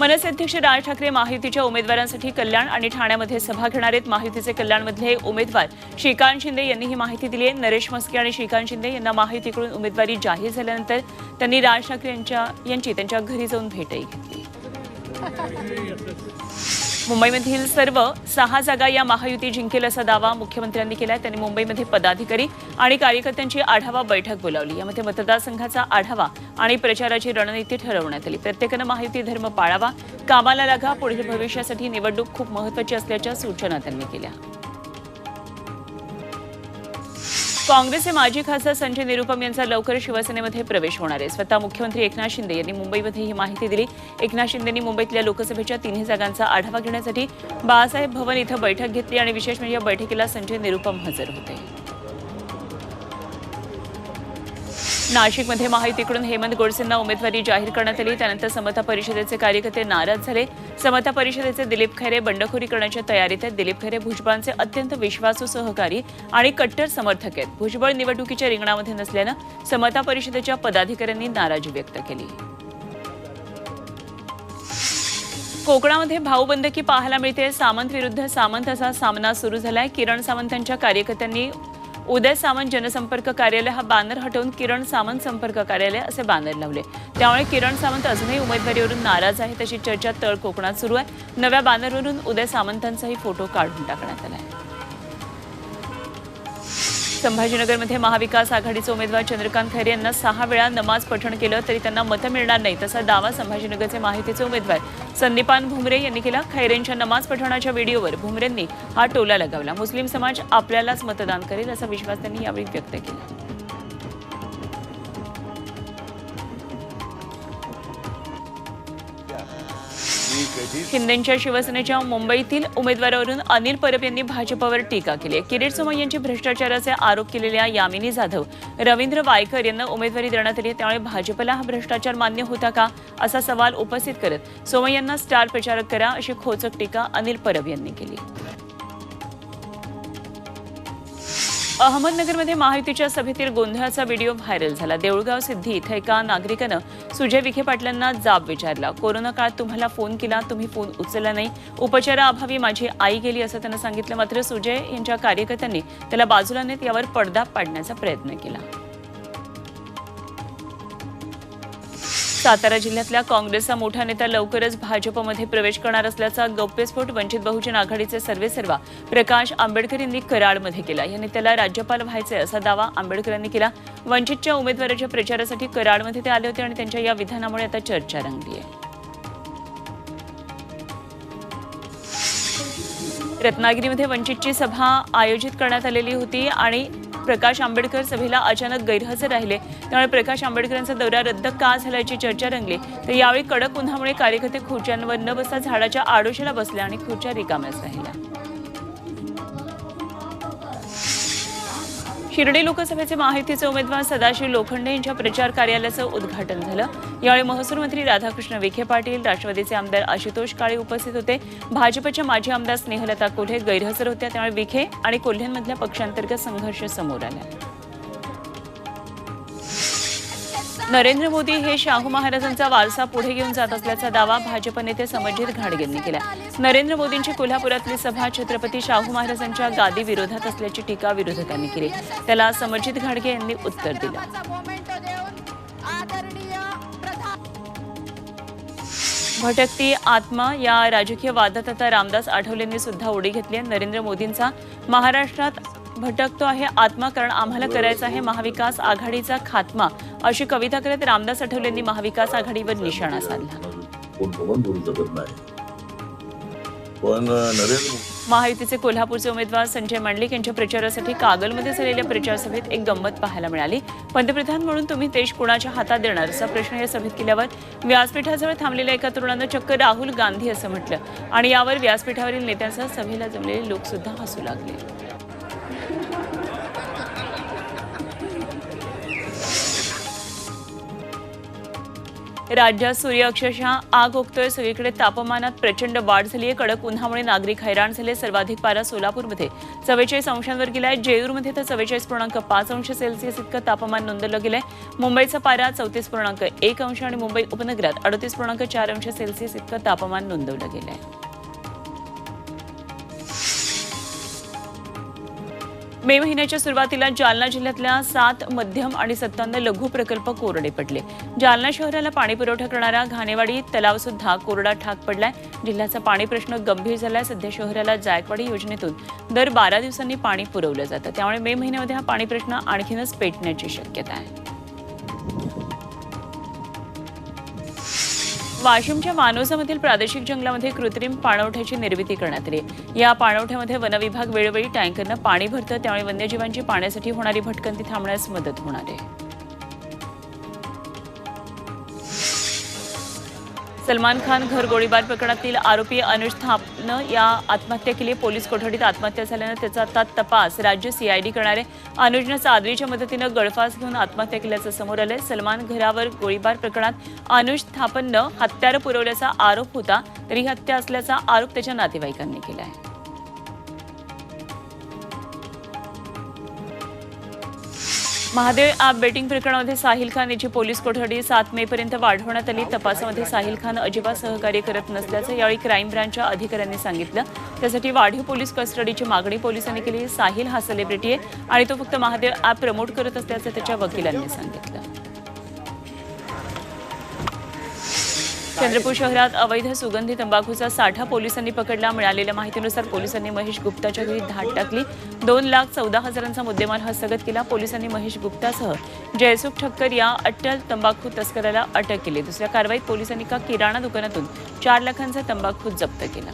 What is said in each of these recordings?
मनसे अध्यक्ष राज ठाकरे महायुतीच्या उमेदवारांसाठी कल्याण आणि ठाण्यामध्ये सभा घेणार आहेत. महायुतीचे कल्याणमधले उमेदवार श्रीकांत शिंदे यांनी ही माहिती दिली आहे. नरेश मस्के आणि श्रीकांत शिंदे यांना महायुतीकडून उमेदवारी जाहीर झाल्यानंतर त्यांनी राज ठाकरे यांच्या यांची त्यांच्या घरी जाऊन भेटही घेतली. मुंबईमधील सर्व सहा जागा या महायुती जिंकेल असा दावा मुख्यमंत्र्यांनी केला त्यांनी मुंबईमध्ये पदाधिकारी आणि कार्यकर्त्यांची आढावा बैठक बोलावली. यामध्ये मतदारसंघाचा आढावा आणि प्रचाराची रणनीती ठरवण्यात आली. प्रत्येकानं महायुती धर्म पाळावा कामाला लागा पुढील भविष्यासाठी निवडणूक खूप महत्वाची असल्याच्या सूचना त्यांनी केल्या. काँग्रेसचे माजी खासदार संजय निरुपम यांचा लवकर शिवसेनेमध्ये प्रवेश होणार आहे. स्वतः मुख्यमंत्री एकनाथ शिंदे यांनी मुंबईमध्ये ही माहिती दिली. एकनाथ शिंदेंनी मुंबईतल्या लोकसभेच्या तिन्ही जागांचा आढावा घेण्यासाठी बाळासाहेब भवन इथं बैठक घेतली आणि विशेष म्हणजे या बैठकीला संजय निरुपम हजर होते. नाशिकमध्ये महायुतीकडून हेमंत गोडसेंना उमेदवारी जाहीर करण्यात आली. त्यानंतर समता परिषदेचे कार्यकर्ते नाराज झाले. समता परिषदेचे दिलीप खैरे बंडखोरी करण्याच्या तयारीत आहेत. दिलीप खैरे भुजबळांचे अत्यंत विश्वासू सहकारी आणि कट्टर समर्थक आहेत. भुजबळ निवडणुकीच्या रिंगणामध्ये नसल्यानं समता परिषदेच्या पदाधिकाऱ्यांनी नाराजी व्यक्त केली. कोकणामध्ये भाऊबंदकी पाहायला मिळते. सामंत विरुद्ध सामंत असा सामना सुरू झालाय. किरण सावंतांच्या कार्यकर्त्यांनी उदय सामंत जनसंपर्क कार्यालय हा बॅनर हटवून किरण सामंत संपर्क कार्यालय असे बॅनर लावले. त्यामुळे किरण सावंत अजूनही उमेदवारीवरून नाराज आहेत अशी चर्चा तळ कोकणात सुरू आहे. नव्या बॅनरवरून उदय सामंतांचाही फोटो काढून टाकण्यात आला आहे. संभाजीनगरमध्ये महाविकास आघाडीचे उमेदवार चंद्रकांत खैरे यांना सहा वेळा नमाज पठण केलं तरी त्यांना मतं मिळणार नाही तसा दावा संभाजीनगरचे माहितीचे उमेदवार संदीपान भुमरे यांनी केला. खैरेंच्या नमाज पठणाच्या व्हिडिओवर भुमरेंनी हा टोला लगावला. मुस्लिम समाज आपल्यालाच मतदान करेल असा विश्वास त्यांनी यावेळी व्यक्त केला. शिंदेच्या शिवसेनेच्या मुंबईतील उमेदवारावरून अनिल परब यांनी भाजपवर टीका केली आहे. किरीट सोमय यांची भ्रष्टाचाराचे आरोप केलेल्या यामिनी जाधव रवींद्र वायकर यांना उमेदवारी देण्यात आली त्यामुळे भाजपला हा भ्रष्टाचार मान्य होता का असा सवाल उपस्थित करत सोमय यांना स्टार प्रचारक करा अशी खोचक टीका अनिल परब यांनी केली अहमदनगरमध्ये महायुतीच्या सभेतील गोंधळाचा व्हिडिओ व्हायरल झाला. देऊळगाव सिद्धी इथं एका नागरिकानं सुजय विखे पाटलांना जाब विचारला. कोरोना काळात तुम्हाला फोन केला तुम्ही फोन उचलला नाही. उपचाराअभावी माझी आई गेली असं त्यांना सांगितलं. मात्र सुजय यांच्या कार्यकर्त्यांनी त्याला बाजूला नेत यावर पडदा पाडण्याचा प्रयत्न केला. सातारा जिल्ह्यातल्या काँग्रेसचा मोठा नेता लवकरच भाजपमध्ये प्रवेश करणार असल्याचा गौप्यस्फोट वंचित बहुजन आघाडीचे सर्वेसर्वा प्रकाश आंबेडकर यांनी कराडमध्ये केला. या नेत्याला राज्यपाल व्हायचे असा दावा आंबेडकरांनी केला. वंचितच्या उमेदवाराच्या प्रचारासाठी कराडमध्ये ते आले होते आणि त्यांच्या या विधानामुळे आता चर्चा रंगली आहे. रत्नागिरीमध्ये वंचितची सभा आयोजित करण्यात आलेली होती आणि प्रकाश आंबेडकर सभेला अचानक गैरहजर राहिले. त्यामुळे प्रकाश आंबेडकरांचा दौरा रद्द का झाल्याची चर्चा रंगली. तर यावेळी कडक उन्हामुळे कार्यकर्ते खुर्च्यांवर न बसता झाडाच्या आडोशाला बसल्या आणि खुर्च्या रिकाम्याच राहिल्या. शिर्डी लोकसभेचे माहितीचे उमेदवार सदाशिव लोखंडे यांच्या प्रचार कार्यालयाचं उद्घाटन झालं. यावेळी महसूल मंत्री राधाकृष्ण विखे पाटील राष्ट्रवादीचे आमदार आशुतोष काळे उपस्थित होते. भाजपच्या माजी आमदार स्नेहलता कोल्हे गैरहजर होत्या. त्यामुळे विखे आणि कोल्ह्यांमधल्या पक्षांतर्गत संघर्ष समोर आला. नरेंद्र मोदी हे शाहू महाराजांचा वारसा पुढे घेऊन जात असल्याचा दावा भाजप नेते समजित घाडगे यांनी केला. नरेंद्र मोदींची कोल्हापुरातली सभा छत्रपती शाहू महाराजांच्या गादी विरोधात असल्याची टीका विरोधकांनी केली. त्याला समजित घाडगे यांनी उत्तर दिलं. भटकती आत्मा या राजकीय वादात आता रामदास आठवलेंनी सुद्धा उडी घेतली आहे. नरेंद्र मोदींचा महाराष्ट्रात भटकतो आहे आत्मा कारण आम्हाला करायचा आहे महाविकास आघाडीचा खात्मा. अशी कविता करत रामदास आठवलेंनी महाविकास आघाडीवर निशाणा साधला. पण नरेंद्र महायुतीचे कोल्हापूरचे उमेदवार संजय मंडलिक यांच्या प्रचारासाठी कागलमध्ये झालेल्या प्रचारसभेत एक गंमत पाहायला मिळाली. पंतप्रधान म्हणून तुम्ही देश कुणाच्या हातात देणार? असा प्रश्न या सभेत केल्यावर व्यासपीठाजवळ थांबलेल्या एका तरुणानं चक्क राहुल गांधी असं म्हटलं आणि यावर व्यासपीठावरील नेत्यांसह सभेला जमलेले लोक सुद्धा हसू लागले. राज्यात सूर्य अक्षरशः आग ओकतोय सगळीकडे तापमानात प्रचंड वाढ झाली आहे. कडक उन्हामुळे नागरिक हैराण झाले. सर्वाधिक पारा सोलापूरमध्ये. चव्वेचाळीस अंशांवर गेलाय. जेयूरमध्ये तर चव्वेचाळीस पूर्णांक पाच अंश सेल्सिअस इतकं तापमान नोंदवलं गेलंय. मुंबईचा पारा चौतीस पूर्णांक एक अंश आणि मुंबई उपनगरात अडतीस पूर्णांक चार अंश सेल्सिअस इतकं तापमान नोंदवलं गेलंय. मे महिन्याच्या सुरुवातीला जालना जिल्ह्यातल्या सात मध्यम आणि सत्तावन्न लघु प्रकल्प कोरडे पडले. जालना शहराला पाणी पुरवठा करणारा घाणेवाडी तलाव सुद्धा कोरडा ठाक पडलाय. जिल्ह्याचा पाणी प्रश्न गंभीर झालाय. सध्या शहराला जायकवाडी योजनेतून दर बारा दिवसांनी पाणी पुरवलं जातं. त्यामुळे मे महिन्यामध्ये हा पाणी प्रश्न आणखीनच पेटण्याची शक्यता आहे. वाशिमच्या मानोजामधील प्रादेशिक जंगलामध्ये कृत्रिम पाणवठ्याची निर्मिती करण्यात आली. या पाणवठ्यामध्ये वनविभाग वेळोवेळी टँकरनं पाणी भरतं त्यामुळे वन्यजीवांची पाण्यासाठी होणारी भटकंती थांबण्यास मदत होणार आहे. सलमान खान घर गोळीबार प्रकरणातील आरोपी अनुज थापनं या आत्महत्या केली. पोलीस कोठडीत आत्महत्या झाल्यानं त्याचा आता तपास राज्य सीआयडी करणार आहे अनुजनं चादरीच्या मदतीनं गळफास घेऊन आत्महत्या केल्याचं समोर आलंय. सलमान घरावर गोळीबार प्रकरणात अनुज थापननं हत्यारं पुरवल्याचा आरोप होता. तरी हत्या असल्याचा आरोप त्याच्या नातेवाईकांनी केला आहे महादेव ॲप बेटिंग प्रकरणामध्ये साहिल खान याची पोलीस कोठडी सात मे पर्यंत वाढवण्यात आली. तपासामध्ये साहिल खान अजिबात सहकार्य करत नसल्याचं यावेळी क्राईम ब्रांचच्या अधिकाऱ्यांनी सांगितलं. त्यासाठी वाढीव पोलीस कस्टडीची मागणी पोलिसांनी केली. साहिल हा सेलिब्रिटी आहे आणि तो फक्त महादेव ॲप प्रमोट करत असल्याचं त्याच्या वकिलांनी सांगितलं. चंद्रपूर शहरात अवैध सुगंधी तंबाखूचा साठा पोलिसांनी पकडला. मिळालेल्या माहितीनुसार पोलिसांनी महेश गुप्ताच्या घरी धाड टाकली. दोन लाख चौदा हजारांचा मुद्देमाल हस्तगत केला. पोलिसांनी महेश गुप्तासह जयसुख ठक्कर या अट्टल तंबाखू तस्कराला अटक केली. दुसऱ्या कारवाईत पोलिसांनी एका किराणा दुकानातून चार लाखांचा तंबाखू जप्त केला.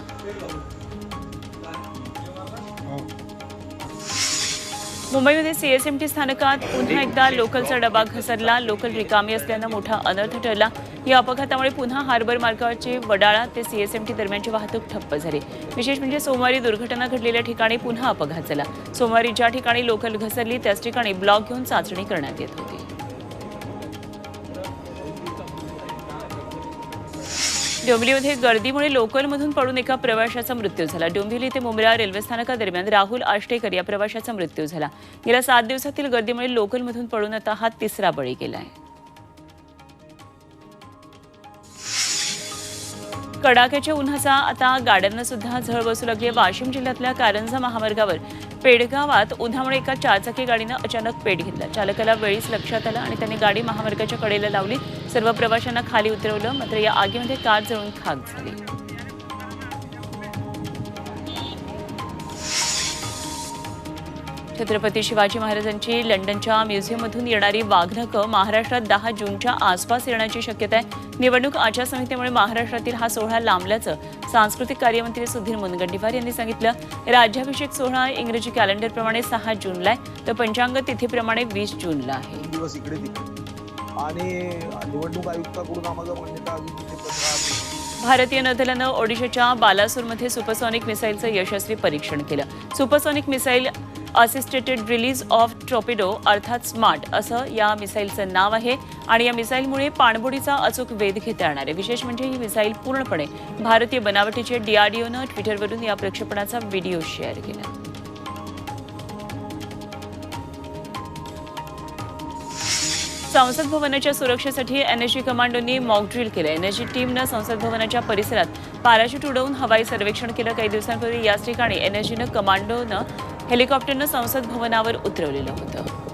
मुंबईमध्ये सीएसएमटी स्थानकात पुन्हा एकदा लोकलचा डबा घसरला. लोकल रिकामी असल्यानं मोठा अनर्थ ठरला. या अपघातामुळे पुन्हा हार्बर मार्गावरची वडाळा ते सीएसएमटी दरम्यानची वाहतूक ठप्प झाली. विशेष म्हणजे सोमवारी दुर्घटना घडलेल्या ठिकाणी पुन्हा अपघात झाला. सोमवारी ज्या ठिकाणी लोकल घसरली त्याच ठिकाणी ब्लॉक घेऊन चाचणी करण्यात येत होती. डोंबिवलीमध्ये गर्दीमुळे लोकलमधून पडून एका प्रवाशाचा मृत्यू झाला. डोंबिवली ते मुंब्रा रेल्वे स्थानकादरम्यान राहुल आष्टेकर या प्रवाशाचा मृत्यू झाला. गेल्या सात दिवसातील गर्दीमुळे लोकलमधून पडून आता हा तिसरा बळी गेलाय कडाक्याच्या उन्हाचा आता गाड्यांना सुद्धा झळ बसू लागली वाशिम जिल्ह्यातल्या कारंजा महामार्गावर पेडगावात उन्हामुळे एका चारचाकी गाडीनं अचानक पेट घेतला. चालकाला वेळीच लक्षात आलं आणि त्याने गाडी महामार्गाच्या कडेला लावली. सर्व प्रवाशांना खाली उतरवलं. मात्र या आगीमध्ये कार जळून खाक झाली. छत्रपती शिवाजी महाराजांची लंडनच्या म्युझियममधून येणारी वाघनकं महाराष्ट्रात दहा जूनच्या आसपास येण्याची शक्यता आहे. निवडणूक आचारसंहितेमुळे महाराष्ट्रातील हा सोहळा लांबल्याचं सांस्कृतिक कार्यमंत्री सुधीर मुनगंटीवार यांनी सांगितलं. राज्याभिषेक सोहळा इंग्रजी कॅलेंडरप्रमाणे सहा जूनला आहे. तर पंचांग तिथीप्रमाणे वीस जूनला आहे. आणि निवडणूक आयुक्ताकडून आम्हाला भारतीय नौदलानं ओडिशाच्या बालासूरमध्ये सुपरसॉनिक मिसाईलचं यशस्वी परीक्षण केलं. Supersonic missile assisted release of torpedo अर्थात स्मार्ट असं या मिसाईलचं नाव आहे. आणि या मिसाईलमुळे पाणबुडीचा अचूक वेध घेता येणार आहे. विशेष म्हणजे ही मिसाईल पूर्णपणे भारतीय बनावटीचे डीआरडीओनं ट्विटरवरून या प्रक्षेपणाचा व्हिडिओ शेअर केला. संसद भवनाच्या सुरक्षेसाठी एनएसजी कमांडोंनी मॉकड्रिल केलं. एनएसजी टीमनं संसद भवनाच्या परिसरात पॅराशूट उडवून हवाई सर्वेक्षण केलं. काही दिवसांपूर्वी याच ठिकाणी एनएसजीनं कमांडोनं हेलिकॉप्टरनं संसद भवनावर उतरवलेलं होतं.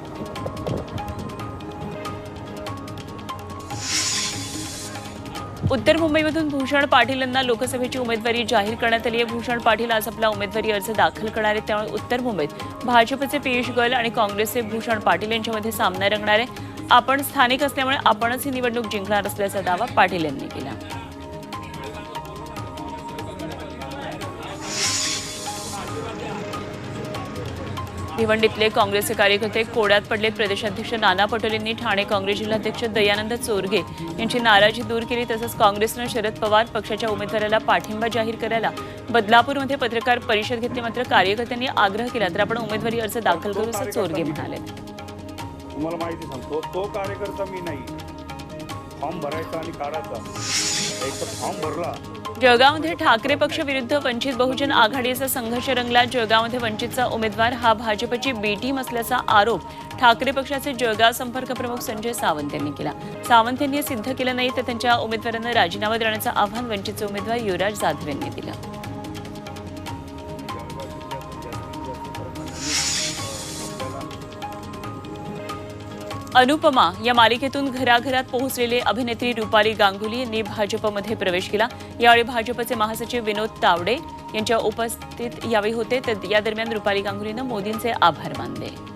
उत्तर मुंबईमधून भूषण पाटील यांना लोकसभेची उमेदवारी जाहीर करण्यात आली आहे. भूषण पाटील आज आपला उमेदवारी अर्ज दाखल करणार आहेत. त्यामुळे उत्तर मुंबईत भाजपचे पियुष गोयल आणि काँग्रेसचे भूषण पाटील यांच्यामध्ये सामना रंगणार आहे. आपण स्थानिक असल्यामुळे आपणच ही निवडणूक जिंकणार असल्याचा दावा पाटील यांनी केला. भिवंडीतले काँग्रेसचे कार्यकर्ते कोड्यात पडले. प्रदेशाध्यक्ष नाना पटोलेंनी ठाणे काँग्रेस जिल्हाध्यक्ष दयानंद चोरगे यांची नाराजी दूर केली. तसंच काँग्रेसनं शरद पवार पक्षाच्या उमेदवाराला पाठिंबा जाहीर करायला बदलापूरमध्ये पत्रकार परिषद घेतली. मात्र कार्यकर्त्यांनी आग्रह केला तर आपण उमेदवारी अर्ज दाखल करू असं चोरगे म्हणाले. तुम्हाला माहिती सांगतो तो कार्यकर्ता मी नाही. फॉर्म भरायचा आणि काढायचा. एक तर फॉर्म भरला जळगावमध्ये ठाकरे पक्ष विरुद्ध वंचित बहुजन आघाडीचा संघर्ष रंगला. जळगावमध्ये वंचितचा उमेदवार हा भाजपची बी टीम असल्याचा आरोप ठाकरे पक्षाचे जळगाव संपर्क प्रमुख संजय सावंत यांनी केला. सावंत यांनी सिद्ध केलं नाही तर त्यांच्या उमेदवारांना राजीनामा देण्याचं आव्हान वंचितचे उमेदवार युवराज जाधव यांनी दिलं. अनुपमा या मालिकेतून घराघरात पोहोचलेले अभिनेत्री रुपाली गांगुली यांनी भाजपमध्ये प्रवेश केला. यावेळी भाजपचे महासचिव विनोद तावडे यांच्या उपस्थित यावेळी होते. तर या दरम्यान रुपाली गांगुलीनं मोदींचे आभार मानले.